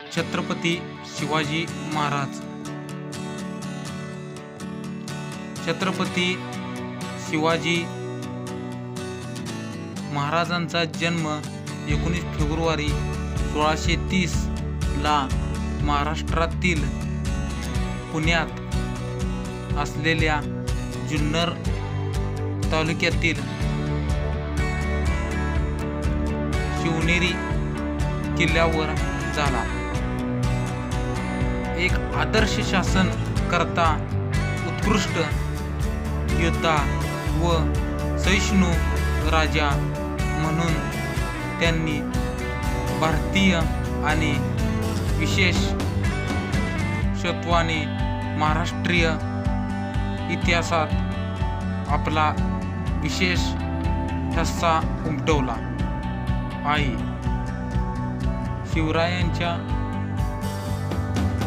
छत्रपती शिवाजी महाराज. छत्रपती शिवाजी महाराजांचा जन्म एकोणीस फेब्रुवारी सोळाशे तीस ला महाराष्ट्रातील पुण्यात असलेल्या जुन्नर तालुक्यातील शिवनेरी किल्ल्यावर झाला. एक आदर्श शासन करता उत्कृष्ट योद्धा व सहिष्णू राजा म्हणून त्यांनी भारतीय आणि विशेष शत्वाने महाराष्ट्रीय इतिहासात आपला विशेष ठस्सा उमटवला. आहे शिवरायांच्या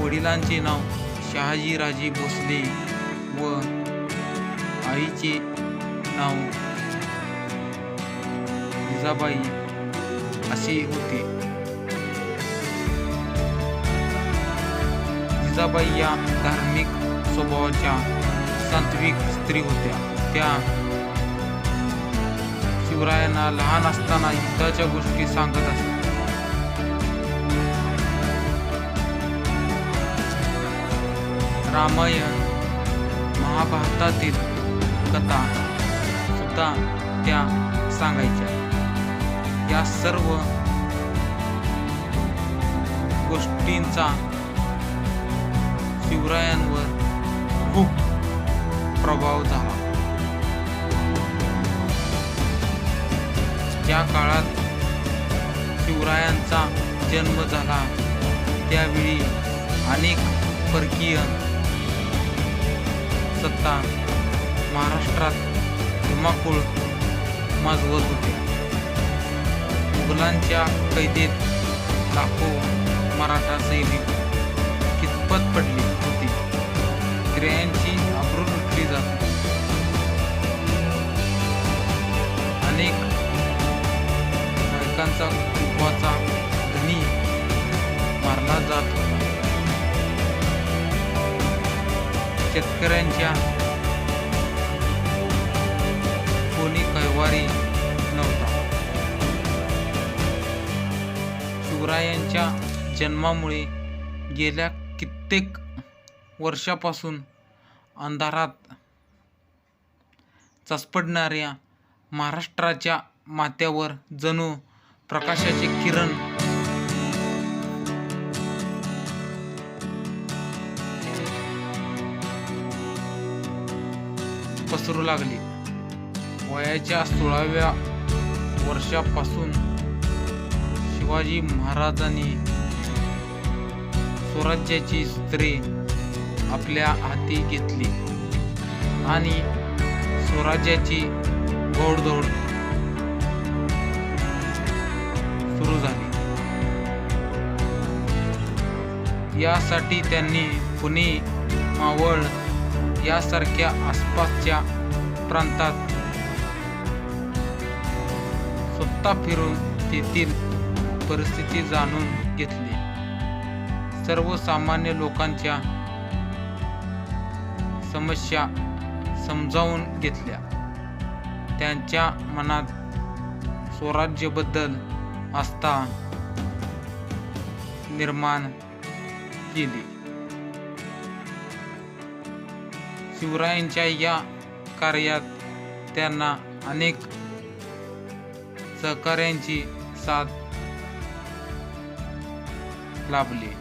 वडिलांचे नाव शहाजीराजे भोसले व आईचे नाव जिजाबाई असे होते. जिजाबाई या धार्मिक स्वभावाच्या सात्विक स्त्री होत्या. त्या शिवरायांना लहान असताना युद्धाच्या गोष्टी सांगत असतात रामायण महाभारतातील कथा सुद्धा त्या सांगायच्या. या सर्व गोष्टींचा शिवरायांवर खूप प्रभाव झाला. ज्या काळात शिवरायांचा जन्म झाला त्यावेळी अनेक परकीय सत्ता महाराष्ट्रात धुमाकूळ माजवत होते. मुघलांच्या कैदेत लाखो मराठा सैनिक कितपत पडली होती? स्त्रियांची अब्रू लुटली जात अनेक बायकांचा कुटुंबाचा धनी मारला जात शेतकऱ्यांच्या कोणी कैवारी नव्हता. शिवरायांच्या जन्मामुळे गेल्या कित्येक वर्षापासून अंधारात चसपडणाऱ्या महाराष्ट्राच्या माथ्यावर जणू प्रकाशाचे किरण पसरू लागली. वयाच्या सोळाव्या वर्षापासून शिवाजी महाराजांनी स्वराज्याची स्त्री आपल्या हाती घेतली आणि स्वराज्याची घोडदौड सुरू झाली. यासाठी त्यांनी पुणे मावळ यासारख्या आसपासच्या प्रांतात स्वतः फिरून तेथील परिस्थिती जाणून घेतली. सर्वसामान्य लोकांच्या समस्या समजावून घेतल्या. त्यांच्या मनात स्वराज्यबद्दल आस्था निर्माण केली. शिवरायांच्या या कार्यात त्यांना अनेक सहकार्यांची साथ लाभली.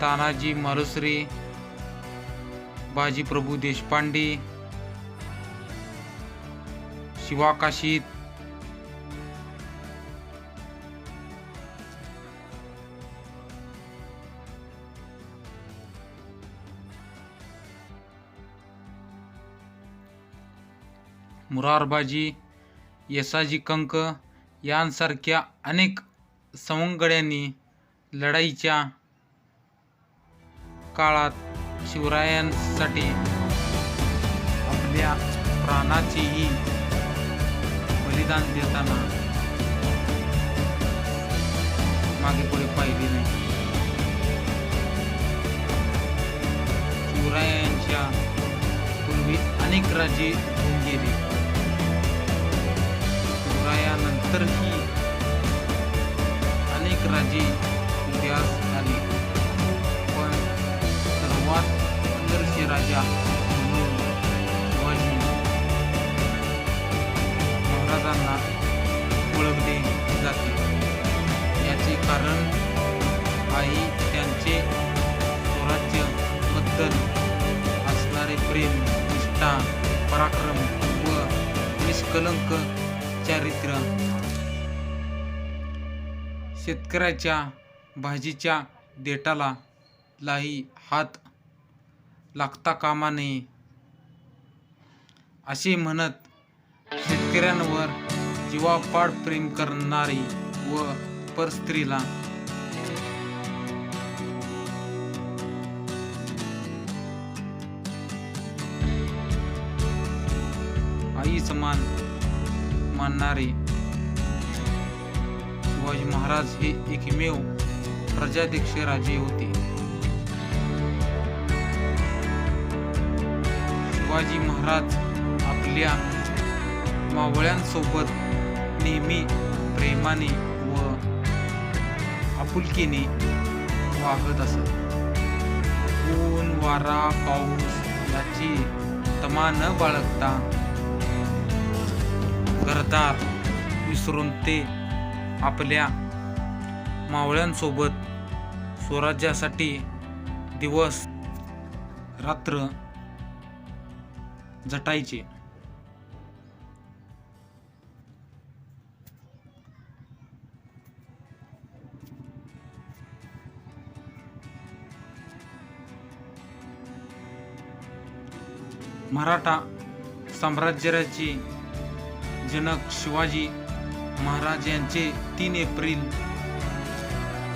तानाजी मालुसरे बाजीप्रभू देशपांडे शिवाकाशीत मुरारबाजी यसाजी कंक यांसारख्या अनेक सवंगड्यांनी लढाईच्या काळात शिवरायांसाठी आपल्या प्राणाचेही बलिदान देताना मागे पुढे पाहिले नाही. शिवरायांच्या पूर्वी अनेक राजे होऊन गेले. शिवरायानंतरही अनेक राजे उदयास आले पण सर्वात आदर्श राजा म्हणून शिवाजी महाराजांना ओळखले जाते. याचे कारण आई त्यांचे स्वराज्यबद्दल असणारे प्रेम निष्ठा पराक्रम व निष्कलंक चारित्र्य शेतकऱ्याच्या भाजीच्या देठाला लाही हात लागता कामा नये असे म्हणत शेतकऱ्यांवर जीवापाड प्रेम करणारी व परस्त्रीला आई समान मानणारे शिवाजी महाराज हे एकमेव प्रजाध्यक्ष राजे होते. शिवाजी महाराज आपल्या मावळ्यांसोबत नेहमी प्रेमाने व आपुलकीने वागत असत. ऊन वारा पाऊस याची तमा न बाळगता घरदार विसरून ते आपल्या मावळ्यांसोबत स्वराज्यासाठी दिवस रात्र झटायचे मराठा साम्राज्याची जनक शिवाजी महाराज यांचे तीन एप्रिल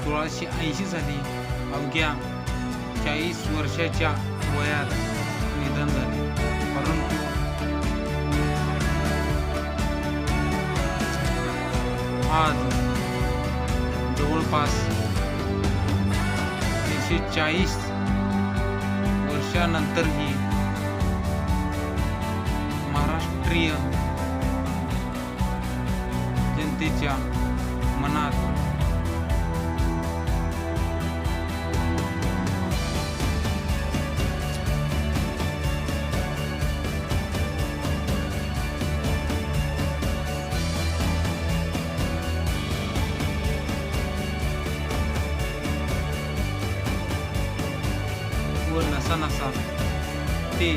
सोळाशे ऐंशी साली अवघ्या चाळीस वर्षाच्या वयात निधन झाले. परंतु आज जवळपास एकशे चाळीस वर्षानंतरही महाराष्ट्रीय Indonesia menang. Nasa nasa T